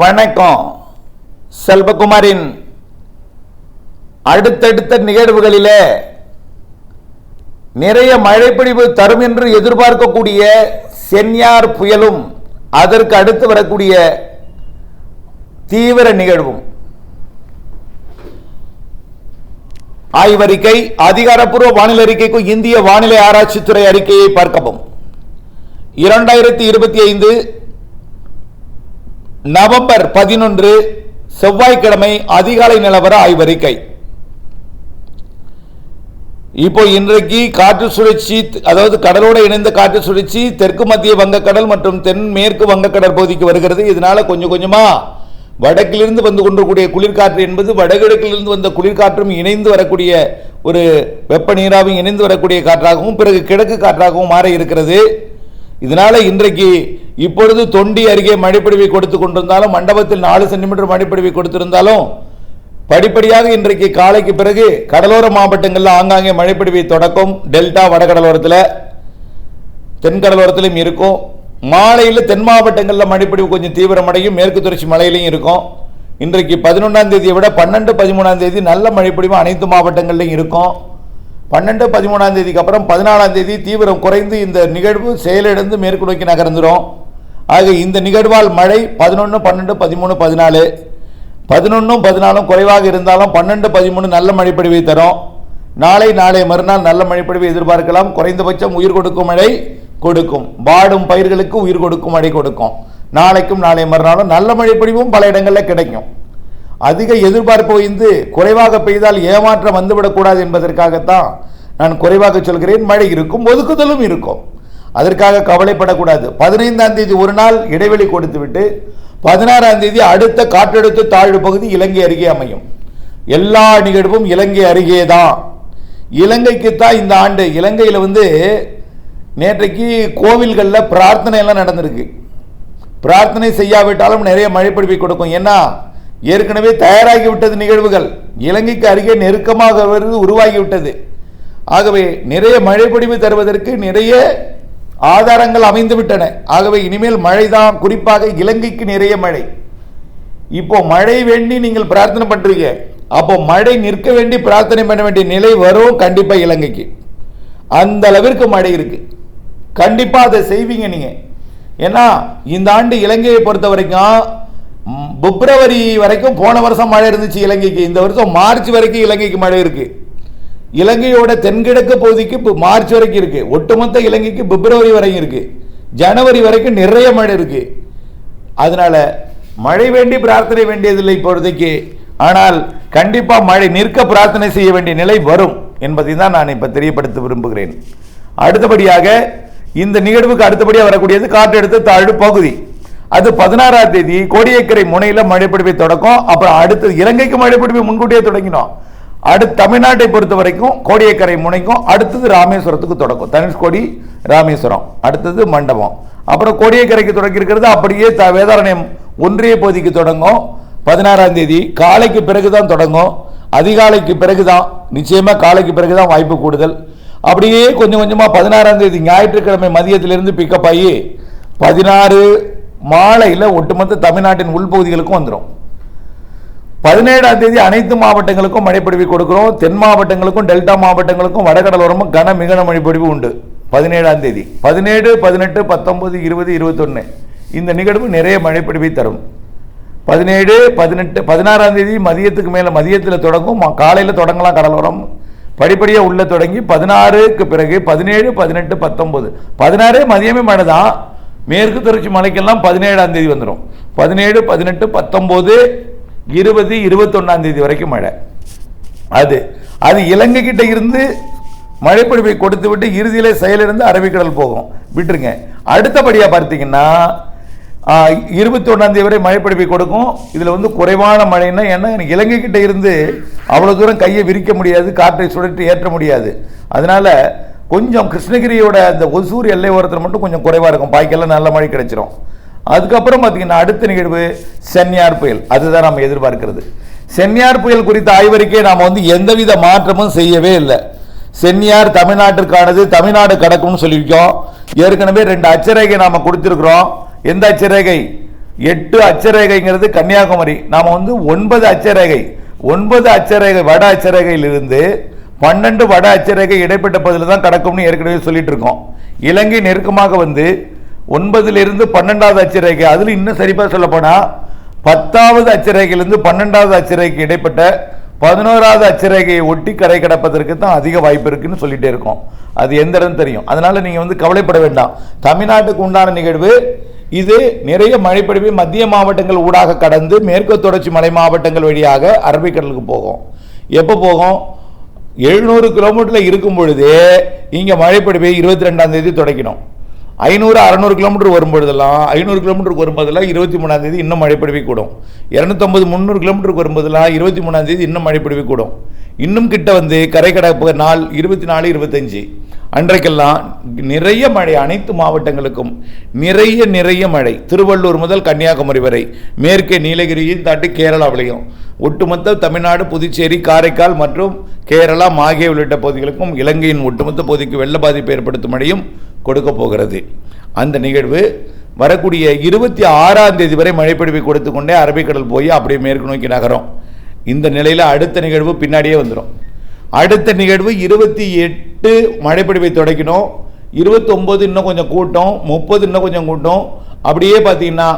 வணக்கம். செல்வகுமாரின் அடுத்தடுத்த நிகழ்வுகளிலே நிறைய மழைப்பொழிவு தரும் என்று எதிர்பார்க்கக்கூடிய சென்யார் புயலும் அதற்கு அடுத்து வரக்கூடிய தீவிர நிகழ்வும். ஆய்வறிக்கை அதிகாரப்பூர்வ வானிலை அறிக்கைக்கும் இந்திய வானிலை ஆராய்ச்சித்துறை அறிக்கையை பார்க்கவும். இரண்டாயிரத்தி இருபத்தி ஐந்து நவம்பர் பதினொன்று செவ்வாய்க்கிழமை அதிகாலை நிலவர ஆய்வறிக்கை. இப்போ இன்றைக்கு காற்று சுழற்சி அதாவது கடலோடு இணைந்த காற்று சுழற்சி தெற்கு மத்திய வங்கக்கடல் மற்றும் தென் மேற்கு வங்கக்கடல் பகுதிக்கு வருகிறது. இதனால கொஞ்சம் கொஞ்சமா வடக்கிலிருந்து வந்து கொண்டிருக்கூடிய குளிர்காற்று என்பது வடகிழக்கிலிருந்து வந்த குளிர்காற்றும் இணைந்து வரக்கூடிய ஒரு வெப்ப நீராவும் இணைந்து வரக்கூடிய காற்றாகவும் பிறகு கிழக்கு காற்றாகவும் மாற இருக்கிறது இதனால இன்றைக்கு இப்பொழுது தொண்டி அருகே மழைப்பொழிவை கொடுத்து கொண்டிருந்தாலும் மண்டபத்தில் நாலு சென்டிமீட்டர் மழைப்பொழிவை கொடுத்திருந்தாலும் படிப்படியாக இன்றைக்கு காலைக்கு பிறகு கடலோர மாவட்டங்களில் ஆங்காங்கே மழைப்பிடிவை தொடக்கம். டெல்டா வடகடலோரத்தில் தென்கடலோரத்திலும் இருக்கும். மாலையில் தென் மாவட்டங்களில் மழைப்பிடிவு கொஞ்சம் தீவிரமடையும். மேற்கு தொடர்ச்சி மலையிலையும் இருக்கும். இன்றைக்கு பதினொன்றாம் தேதியை விட பன்னெண்டு பதிமூணாம் தேதி நல்ல மழைப்பிடிவு அனைத்து மாவட்டங்கள்லையும் இருக்கும். பன்னெண்டு பதிமூணாம் தேதிக்கு அப்புறம் பதினாலாம் தேதி தீவிரம் குறைந்து இந்த நிகழ்வு செயலிழந்து மேற்கு நோக்கி நகர்ந்துடும் ஆக இந்த நிகழ்வால் மழை பதினொன்று பன்னெண்டு பதிமூணு பதினாலு. பதினொன்றும் பதினாலும் குறைவாக இருந்தாலும் பன்னெண்டு பதிமூணு நல்ல மழைப்பொழிவை தரும். நாளை நாளை மறுநாள் நல்ல மழைப்பொழிவை எதிர்பார்க்கலாம். குறைந்தபட்சம் உயிர் கொடுக்கும் மழை கொடுக்கும். வாடும் பயிர்களுக்கு உயிர் கொடுக்கும் மழை கொடுக்கும். நாளைக்கும் நாளை மறுநாளும் நல்ல மழைப்பொழிவும் பல இடங்களில் கிடைக்கும். அதிக எதிர்பார்ப்பு வைந்து குறைவாக பெய்தால் ஏமாற்றம் வந்துவிடக்கூடாது என்பதற்காகத்தான் நான் குறைவாக சொல்கிறேன். மழை இருக்கும் ஒதுக்குதலும் இருக்கும். அதற்காக கவலைப்படக்கூடாது. பதினைந்தாம் தேதி ஒரு நாள் இடைவெளி கொடுத்துவிட்டு பதினாறாம் தேதி அடுத்த காற்றழுத்த தாழ்வு பகுதி இலங்கை அருகே அமையும். எல்லா நிகழ்வும் இலங்கை அருகே தான் இலங்கைக்கு தான் இந்த ஆண்டு இலங்கையில் வந்து நேற்றைக்கு கோவில்களில் பிரார்த்தனை எல்லாம் நடந்திருக்கு. பிரார்த்தனை செய்யாவிட்டாலும் நிறைய மழைப்பிடிப்பை கொடுக்கும். ஏன்னா ஏற்கனவே தயாராகிவிட்டது நிகழ்வுகள். இலங்கைக்கு அருகே நெருக்கமாக வருவது உருவாகிவிட்டது. ஆகவே நிறைய மழைப்பொடிவு தருவதற்கு நிறைய ஆதாரங்கள் அமைந்துவிட்டன. ஆகவே இனிமேல் மழை தான் குறிப்பாக இலங்கைக்கு நிறைய மழை. இப்போ மழை வேண்டி நீங்கள் பிரார்த்தனை பண்ணுறீங்க அப்போ மழை நிற்க வேண்டி பிரார்த்தனை பண்ண வேண்டிய நிலை வரும் கண்டிப்பாக இலங்கைக்கு. அந்த அளவிற்கு மழை இருக்கு. கண்டிப்பாக அதை செய்வீங்க நீங்கள் ஏன்னா இந்த ஆண்டு இலங்கையை பொறுத்த வரைக்கும் பிப்ரவரி வரைக்கும் போன வருஷம் மழை இருந்துச்சு இலங்கைக்கு. இந்த வருஷம் மார்ச் வரைக்கும் இலங்கைக்கு மழை இருக்கு. இலங்கையோட தென்கிழக்கு பகுதிக்கு இப்போ மார்ச் வரைக்கும் இருக்கு. ஒட்டுமொத்த இலங்கைக்கு பிப்ரவரி வரைக்கும் இருக்கு. ஜனவரி வரைக்கும் நிறைய மழை இருக்கு. அதனால மழை வேண்டி பிரார்த்தனை வேண்டியதில்லை இப்பொழுதைக்கு. ஆனால் கண்டிப்பாக மழை நிற்க பிரார்த்தனை செய்ய வேண்டிய நிலை வரும் என்பதை தான் நான் இப்போ தெரியப்படுத்த விரும்புகிறேன். அடுத்தபடியாக இந்த நிகழ்வுக்கு அடுத்தபடியாக வரக்கூடியது காற்றெடுத்த தாழ்வு பகுதி. அது பதினாறாம் தேதி கோடியக்கரை முனையில் மழைப்பிடிப்பை தொடக்கம். அப்புறம் அடுத்தது இலங்கைக்கு மழைப்பிடிப்பை முன்கூட்டியே தொடங்கினோம். அடுத்து தமிழ்நாட்டை பொறுத்த வரைக்கும் கோடியக்கரை முனைக்கும். அடுத்தது ராமேஸ்வரத்துக்கு தொடக்கம். தனுஷ்கோடி ராமேஸ்வரம். அடுத்தது மண்டபம். அப்புறம் கோடியக்கரைக்கு தொடங்கி இருக்கிறது அப்படியே த வேதாரண்யம் ஒன்றிய பகுதிக்கு தொடங்கும். பதினாறாம் தேதி காலைக்கு பிறகுதான் தொடங்கும். அதிகாலைக்கு பிறகுதான் நிச்சயமாக காலைக்கு பிறகுதான் வாய்ப்பு கூடுதல். அப்படியே கொஞ்சம் கொஞ்சமாக பதினாறாம் தேதி ஞாயிற்றுக்கிழமை மதியத்திலிருந்து பிக்கப் ஆகி பதினாறு மாலையில் ஒட்டுமொத்த தமிழ்நாட்டின் உள்பகுதிகளுக்கும் வந்துடும் பதினேழாம் தேதி அனைத்து மாவட்டங்களுக்கும் மழைப்பொழிவு கொடுக்குறோம். தென் மாவட்டங்களுக்கும் டெல்டா மாவட்டங்களுக்கும் வடகடலோரமும் கன மிகன மழைப்பொழிவு உண்டு. பதினேழாம் தேதி. பதினேழு பதினெட்டு பத்தொன்பது இருபது இருபத்தொன்று இந்த நிகழ்வு நிறைய மழைப்பொழிவை தரும். பதினேழு பதினெட்டு பதினாறாம் தேதி மதியத்துக்கு மேலே மதியத்தில் தொடங்கும். காலையில் தொடங்கலாம் கடலோரம். படிப்படியாக உள்ளே தொடங்கி பதினாறுக்கு பிறகு பதினேழு பதினெட்டு பத்தொம்பது பதினாறு மதியமே மழை தான் மேற்கு தொடர்ச்சி மலைக்கெல்லாம் பதினேழாம் தேதி வந்துடும் பதினேழு பதினெட்டு பத்தொம்போது இருபது இருபத்தொன்னாம் தேதி வரைக்கும் மழை. அது அது இலங்கை கிட்ட இருந்து மழைப்பொழிவை கொடுத்து விட்டு இறுதியில் செயலிருந்து அரபிக்கடல் போகும். விட்டுருங்க. அடுத்தபடியாக பார்த்தீங்கன்னா இருபத்தி ஒன்றாம் தேதி வரை மழைப்பொழிவை கொடுக்கும். இதில் வந்து குறைவான மழைன்னா ஏன்னா எனக்கு இலங்கை கிட்ட இருந்து அவ்வளோ தூரம் கையை விரிக்க முடியாது காற்றை சுழற்றி ஏற்ற முடியாது. அதனால கொஞ்சம் கிருஷ்ணகிரியோட அந்த ஒசூர் எல்லை ஓரத்தில் மட்டும் கொஞ்சம் குறைவாக இருக்கும். பாய்க்கெல்லாம் நல்ல மழை கிடைச்சிரும். அதுக்கப்புறம் பார்த்தீங்கன்னா அடுத்த நிகழ்வு சென்னியார் புயல். அதுதான் நம்ம எதிர்பார்க்கிறது. சென்னியார் புயல் குறித்த ஆய்வறிக்கையை நாம் வந்து எந்தவித மாற்றமும் செய்யவே இல்லை. சென்னியார் தமிழ்நாட்டிற்கானது தமிழ்நாடு கடக்கும்னு சொல்லியிருக்கோம். ஏற்கனவே ரெண்டு அச்சரேகை நாம் கொடுத்துருக்குறோம். எந்த அச்சரேகை? எட்டு அச்சரேகைங்கிறது கன்னியாகுமரி. நாம் வந்து ஒன்பது அச்சரேகை ஒன்பது அச்சரேகை வட அச்சரேகையிலிருந்து பன்னெண்டு வட அச்சரேகை இடைப்பட்ட பகுதியில் தான் கடக்கும்னு ஏற்கனவே சொல்லிட்டு இருக்கோம். இலங்கை நெருக்கமாக வந்து ஒன்பதிலிருந்து பன்னெண்டாவது அச்சரேகை அதில் இன்னும் சரிப்பா சொல்லப்போனால் பத்தாவது அச்சரேகையிலிருந்து பன்னெண்டாவது அச்சரேகைக்கு இடைப்பட்ட பதினோராவது அச்சரேகையை ஒட்டி கரை கிடப்பதற்கு தான் அதிக வாய்ப்பு இருக்குன்னு சொல்லிட்டே இருக்கோம். அது எந்த இடம் தெரியும். அதனால் நீங்கள் வந்து கவலைப்பட வேண்டாம். தமிழ்நாட்டுக்கு உண்டான நிகழ்வு இது நிறைய மழைப்பொழிவு மத்திய மாவட்டங்கள் ஊடாக கடந்து மேற்கு தொடர்ச்சி மலை மாவட்டங்கள் வழியாக அரபிக்கடலுக்கு போகும். எப்போ போகும்? எழுநூறு கிலோமீட்டர்ல இருக்கும் பொழுதே இங்க மழைப்பொழிவை இருபத்தி ரெண்டாம் தேதி தொடக்கணும். ஐநூறு அறநூறு கிலோமீட்டர் வரும்பொழுதெல்லாம் ஐநூறு கிலோமீட்டருக்கு வரும்போதெல்லாம் இருபத்தி மூணாம் தேதி இன்னும் மழைப்பொழிவு கூடும். இரநூத்தம்பது முந்நூறு கிலோமீட்டருக்கு வரும்போதெல்லாம் இருபத்தி மூணாம் தேதி இன்னும் மழைப்பொழிவு கூடும். இன்னும் கிட்ட வந்து கரை கடப்பு நாள் இருபத்தி நாலு இருபத்தஞ்சு அன்றைக்கெல்லாம் நிறைய மழை அனைத்து மாவட்டங்களுக்கும் நிறைய நிறைய மழை. திருவள்ளூர் முதல் கன்னியாகுமரி வரை மேற்கே நீலகிரியில் தாட்டி கேரளாவிலையும். ஒட்டுமொத்த தமிழ்நாடு புதுச்சேரி காரைக்கால் மற்றும் கேரளா மாகே உள்ளிட்ட பகுதிகளுக்கும் இலங்கையின் ஒட்டுமொத்த பகுதிக்கு வெள்ள பாதிப்பு ஏற்படுத்தும் மழையும் கொடுக்க போகிறது. அந்த நிகழ்வு வரக்கூடிய இருபத்தி ஆறாம் தேதி வரை மழைப்பிடிப்பை கொடுத்து கொண்டே அரபிக்கடல் போய் அப்படியே மேற்கு நோக்கி நகரும். இந்த நிலையில் அடுத்த நிகழ்வு பின்னாடியே வந்துடும் அடுத்த நிகழ்வு இருபத்தி எட்டு மழைப்பிடிப்பை தொடக்கணும் இருபத்தொம்போது இன்னும் கொஞ்சம் கூட்டம் முப்பது இன்னும் கொஞ்சம் கூட்டம். அப்படியே பார்த்தீங்கன்னா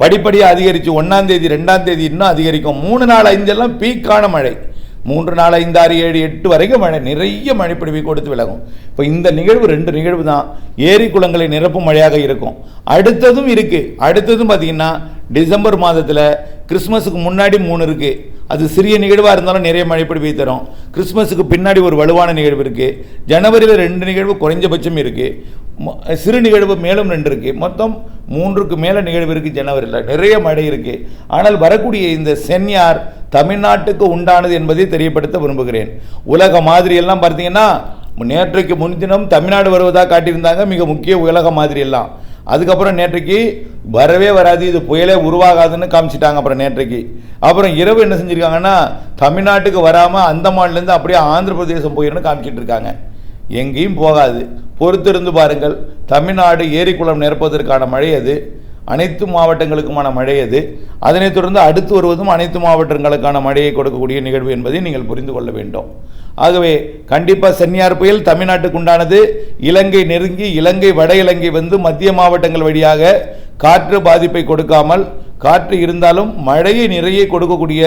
படிப்படியாக அதிகரித்து ஒன்றாம் தேதி ரெண்டாம் தேதி இன்னும் அதிகரிக்கும். மூணு நாள் ஐந்தெல்லாம் பீக்கான மழை. மூன்று நாள் ஐந்து ஆறு ஏழு எட்டு வரைக்கும் மழை நிறைய மழைப்பிடிவை கொடுத்து விலகும். இப்போ இந்த நிகழ்வு ரெண்டு நிகழ்வு தான். ஏரி குளங்களை நிரப்பும் மழையாக இருக்கும். அடுத்ததும் இருக்குது அடுத்ததும் பார்த்திங்கன்னா டிசம்பர் மாதத்தில் கிறிஸ்மஸுக்கு முன்னாடி மூணு இருக்குது அது சிறிய நிகழ்வாக இருந்தாலும் நிறைய மழைப்பிடிவை தரும். கிறிஸ்மஸுக்கு பின்னாடி ஒரு வலுவான நிகழ்வு இருக்குது ஜனவரியில் ரெண்டு நிகழ்வு குறைஞ்சபட்சம் இருக்குது சிறு நிகழ்வு மேலும் ரெண்டு இருக்குது மொத்தம் மூன்றுக்கு மேலே நிகழ்வு இருக்குது ஜனவரியில். நிறைய மழை இருக்குது ஆனால் வரக்கூடிய இந்த சென்யார் தமிழ்நாட்டுக்கு உண்டானது என்பதை தெரியப்படுத்த விரும்புகிறேன். உலக மாதிரியெல்லாம் பார்த்தீங்கன்னா நேற்றைக்கு முன்தினம் தமிழ்நாடு வருவதாக காட்டியிருந்தாங்க. மிக முக்கிய உலக மாதிரியெல்லாம். அதுக்கப்புறம் நேற்றைக்கு வரவே வராது இது புயலே உருவாகாதுன்னு காமிச்சிட்டாங்க அப்புறம் நேற்றைக்கு. அப்புறம் இரவு என்ன செஞ்சுருக்காங்கன்னா தமிழ்நாட்டுக்கு வராமல் அந்தமான்லேருந்து அப்படியே ஆந்திர பிரதேசம் போயிருந்து காமிச்சிட்டு இருக்காங்க எங்கேயும் போகாது. பொறுத்திருந்து பாருங்கள் தமிழ்நாடு ஏரிக்குளம் நிரப்புவதற்கான மழை அது. அனைத்து மாவட்டங்களுக்குமான மழை அது. அதனைத் தொடர்ந்து அடுத்து வருவதும் அனைத்து மாவட்டங்களுக்கான மழையை கொடுக்கக்கூடிய நிகழ்வு என்பதை நீங்கள் புரிந்து கொள்ள வேண்டும். ஆகவே கண்டிப்பாக சென்னியார் புயல் தமிழ்நாட்டுக்கு உண்டானது. இலங்கை நெருங்கி இலங்கை வட இலங்கை வந்து மத்திய மாவட்டங்கள் வழியாக காற்று பாதிப்பை கொடுக்காமல் காற்று இருந்தாலும் மழையை நிறைய கொடுக்கக்கூடிய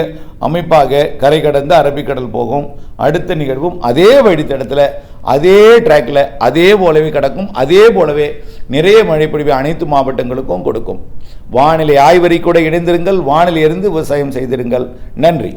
அமைப்பாக கரை கடந்து அரபிக்கடல் போகும். அடுத்த நிகழ்வும் அதே வழித்தடத்தில் அதே ட்ராக்கில் அதே போலவே கிடக்கும். அதே போலவே நிறைய மழைப்பொழிவை அனைத்து மாவட்டங்களுக்கும் கொடுக்கும். வானிலை ஆய்வறிக்கூட கூட இணைந்திருங்கள். வானிலை இருந்து விவசாயம் செய்திருங்கள். நன்றி.